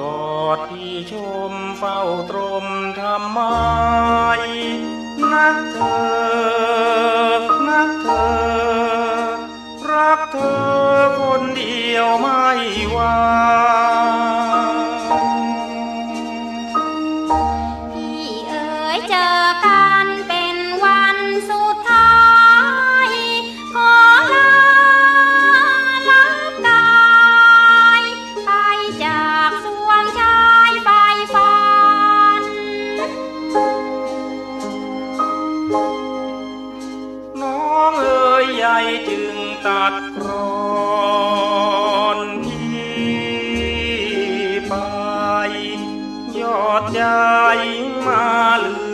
กอดพี่ชมเฝ้าตรมทำไมนักเธอ นักเธอ รักเธอคนเดียวไม่ว่า ตัดกรอนที่ไป ยอดใหญ่มาลือ